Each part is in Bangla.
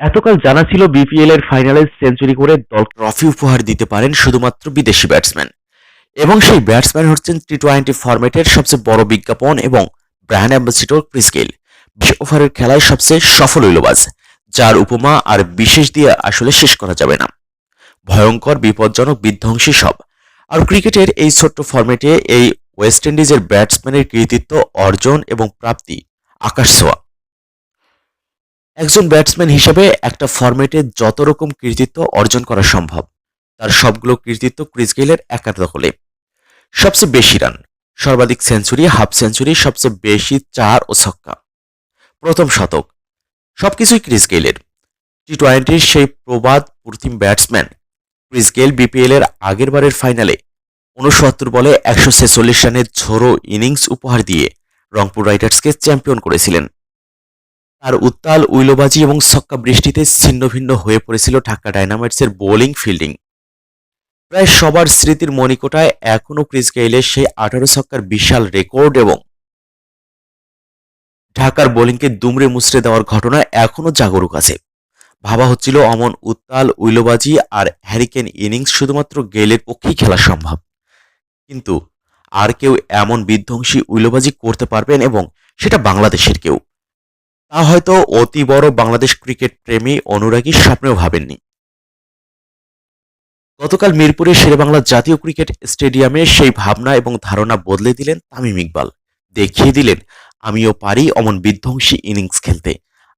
এতকাল জানা ছিল বিপিএল এর ফাইনালে সেঞ্চুরি করে দল ট্রফি উপহার দিতে পারেন শুধুমাত্র বিদেশি ব্যাটসম্যান এবং সেই ব্যাটসম্যান হচ্ছেন টি টোয়েন্টি ফরম্যাটের সবচেয়ে বড় বিজ্ঞাপন এবং ব্র্যান্ড অ্যাম্বাসিডর ক্রিস গেইল বিশ ওভারের খেলায় সবচেয়ে সফল ঐলবাজ যার উপমা আর বিশেষ দিয়ে আসলে শেষ করা যাবে না। ভয়ঙ্কর, বিপজ্জনক, বিধ্বংসী সব। আর ক্রিকেটের এই ছোট্ট ফরম্যাটে এই ওয়েস্ট ইন্ডিজের ব্যাটসম্যানের কৃতিত্ব, অর্জন এবং প্রাপ্তি আকাশ ছোঁয়া। একজন ব্যাটসম্যান হিসেবে একটা ফরম্যাটে যত রকম কৃতিত্ব অর্জন করা সম্ভব, তার সবগুলো কৃতিত্ব ক্রিস গেইলের একার দখলে। সবচেয়ে বেশি রান সর্বাধিক সেঞ্চুরি হাফ সেঞ্চুরি সবচেয়ে বেশি চার ও ছক্কা। প্রথম শতক, সবকিছুই ক্রিস গেইলের টি টোয়েন্টির সেই প্রবাদ প্রতিম ব্যাটসম্যান ক্রিস গেইল বিপিএল এর আগের বারের ফাইনালে উনসত্তর বলে একশো ছেচল্লিশ রানের ঝোড়ো ইনিংস উপহার দিয়ে রংপুর রাইডার্সকে চ্যাম্পিয়ন করেছিলেন। তার উত্তাল, উইলোবাজি এবং ছক্কা বৃষ্টিতে ছিন্ন ভিন্ন হয়ে পড়েছিল ঢাকা ডায়নামাইটসের বোলিং ফিল্ডিং। প্রায় সবার স্মৃতির মণিকোটায় এখনও ক্রিস গেইলের সেই আঠারো ছক্কার বিশাল রেকর্ড এবং ঢাকার বোলিংকে দুমড়ে মুচড়ে দেওয়ার ঘটনা এখনও জাগরুক আছে। ভাবা হচ্ছিল অমন উত্তাল, উইলোবাজি আর হ্যারিকেন ইনিংস শুধুমাত্র গেইলের পক্ষেই খেলা সম্ভব। কিন্তু আর কেউ এমন বিধ্বংসী উইলোবাজি করতে পারবেন এবং সেটা বাংলাদেশের কেউ। তা হয়তো অতি বড় বাংলাদেশ ক্রিকেট প্রেমী অনুরাগী স্বপ্নেও ভাবেননি। গতকাল মিরপুরের শেরেবাংলা জাতীয় ক্রিকেট স্টেডিয়ামে সেই ভাবনা এবং ধারণা বদলে দিলেন তামিম ইকবাল। দেখিয়ে দিলেন, আমিও পারি অমন বিধ্বংসী ইনিংস খেলতে।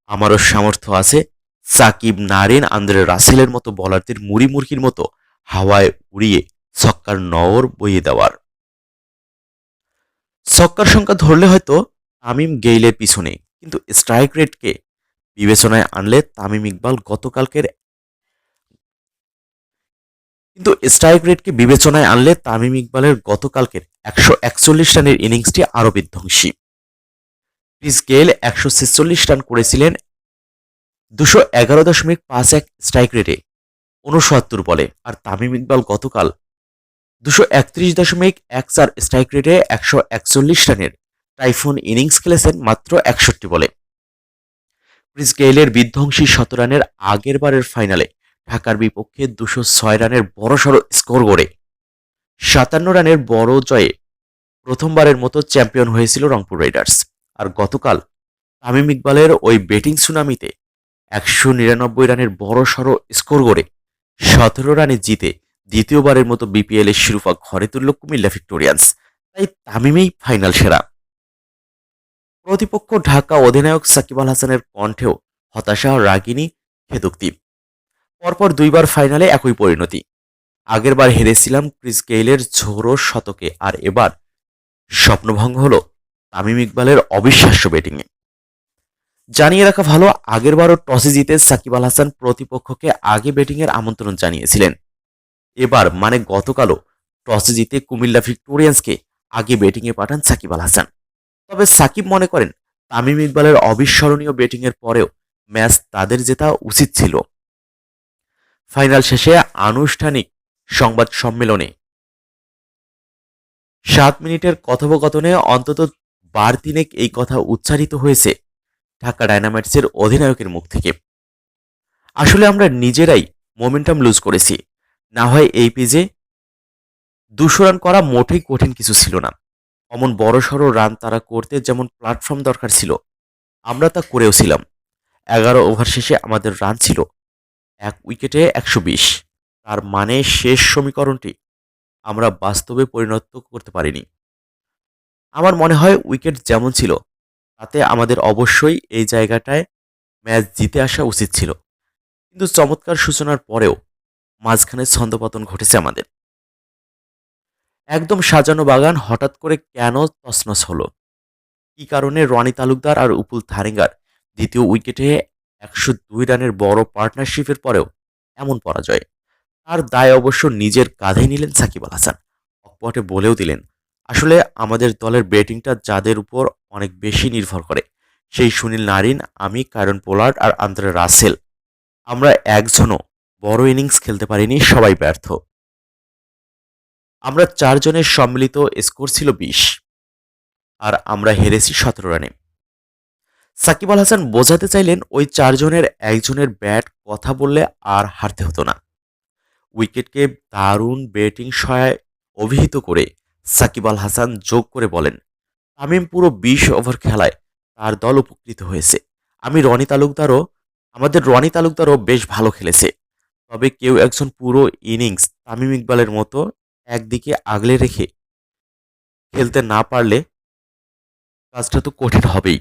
আমারও সামর্থ্য আছে সাকিব নারিন আন্দ্রে রাসেলের মতো বলারদের মুড়ি মুরগির মতো হাওয়ায় উড়িয়ে ছক্কার নওর বইয়ে দেওয়ার। ছক্কার সংখ্যা ধরলে হয়তো তামিম গেইলের পিছনে কিন্তু স্ট্রাইক রেটকে বিবেচনায় আনলে তামিম ইকবাল গতকালকের কিন্তু স্ট্রাইক রেটকে বিবেচনায় আনলে তামিম ইকবালের গতকালকের একশো একচল্লিশ রানের ইনিংসটি আরও বিধ্বংসী। ক্রিস গেল একশো ছেচল্লিশ রান করেছিলেন, দুশো এগারো দশমিক পাঁচ এক স্ট্রাইক রেটে উনসত্তর বলে। আর তামিম ইকবাল গতকাল দুশো একত্রিশ দশমিক এক চার স্ট্রাইক রেটে একশো একচল্লিশ রানের টাইফুন ইনিংস খেলেছেন মাত্র একষট্টি বলে। ক্রিস গেইলের বিধ্বংসী শত রানের আগের বারের ফাইনালে ঢাকার বিপক্ষে দুশো ছয় রানের বড়সড় স্কোর গড়ে। সাতান্ন রানের বড় জয়ে প্রথমবারের মতো চ্যাম্পিয়ন হয়েছিল রংপুর রাইডার্স। আর গতকাল তামিম ইকবালের ওই ব্যাটিং সুনামিতে একশো নিরানব্বই রানের বড়সড় স্কোর গড়ে সতেরো রানে জিতে দ্বিতীয়বারের মতো বিপিএল এর শিরোপা ঘরে তুলল কুমিল্লা ভিক্টোরিয়ান্স। তাই তামিমেই ফাইনাল সেরা। প্রতিপক্ষ ঢাকা অধিনায়ক সাকিব আল হাসানের কণ্ঠেও হতাশা, রাগিনী, খেদুক্তি। পরপর দুইবার ফাইনালে একই পরিণতি। আগেরবার হেরেছিলাম ক্রিস গেইলের ঝোড়ো শতকে, আর এবার স্বপ্নভঙ্গ হলো তামিম ইকবালের অবিশ্বাস্য ব্যাটিংয়ে। জানিয়ে রাখা ভালো, আগেরবারও টসে জিতে সাকিব আল হাসান প্রতিপক্ষকে আগে ব্যাটিংয়ের আমন্ত্রণ জানিয়েছিলেন। এবার মানে গতকালও টসে জিতে কুমিল্লা ভিক্টোরিয়ান্সকে আগে ব্যাটিংয়ে পাঠান সাকিব আল হাসান। তবে সাকিব মনে করেন, তামিম ইকবালের অবিস্মরণীয় ব্যাটিংয়ের পরেও ম্যাচ তাদের জেতা উচিত ছিল। ফাইনাল শেষে আনুষ্ঠানিক সংবাদ সম্মেলনে। সাত মিনিটের কথোপকথনে অন্তত বার তিনেক এই কথা উচ্চারিত হয়েছে ঢাকা ডায়নামাইটসের অধিনায়কের মুখ থেকে। আসলে আমরা নিজেরাই মোমেন্টাম লুজ করেছি, না হয় এই পেজে দুশো রান করা মোটেই কঠিন কিছু ছিল না। অমন বড়সড় রান তারা করতে যেমন প্ল্যাটফর্ম দরকার ছিল, আমরা তা করেও ছিলাম। এগারো ওভার শেষে আমাদের রান ছিল, এক উইকেটে একশো বিশ। তার মানে শেষ সমীকরণটি আমরা বাস্তবে পরিণত করতে পারিনি। আমার মনে হয় উইকেট যেমন ছিল, তাতে আমাদের অবশ্যই এই জায়গাটায় ম্যাচ জিতে আসা উচিত ছিল। কিন্তু চমৎকার সূচনার পরেও মাঝখানে ছন্দপতন ঘটেছে আমাদের। একদম সাজানো বাগান হঠাৎ করে কেন তছনছ হলো? কি কারণে রনি তালুকদার আর উপুল থারেঙ্গার দ্বিতীয় উইকেটে একশো দুই রানের বড় পার্টনারশিপের পরেও এমন পরাজয়? তার দায় অবশ্য নিজের কাঁধে নিলেন সাকিব আল হাসান। অকপটে বলেও দিলেন, আসলে আমাদের দলের ব্যাটিংটা যাদের উপর অনেক বেশি নির্ভর করে। সেই সুনীল নারিন, আমি কারণ পোলার্ড আর আন্দ্রে রাসেল। আমরা একজনও বড় ইনিংস খেলতে পারিনি, সবাই ব্যর্থ। আমরা চারজনের সম্মিলিত স্কোর ছিল বিশ। আর আমরা হেরেছি সতেরো রানে। সাকিব আল হাসান বোঝাতে চাইলেন ওই চারজনের একজনের ব্যাট কথা বললে আর হারতে হতো না। উইকেটকে দারুণ ব্যাটিং সহায় অভিহিত করে সাকিব আল হাসান যোগ করে বলেন, তামিম পুরো বিশ ওভার খেলায় তার দল উপকৃত হয়েছে। আমি রনি তালুকদারও, আমাদের রনি তালুকদারও বেশ ভালো খেলেছে। তবে কেউ একজন পুরো ইনিংস তামিম ইকবালের মতো একদিকে আগলে রেখে খেলতে না পারলে কাজটা তো কঠিন হবেই।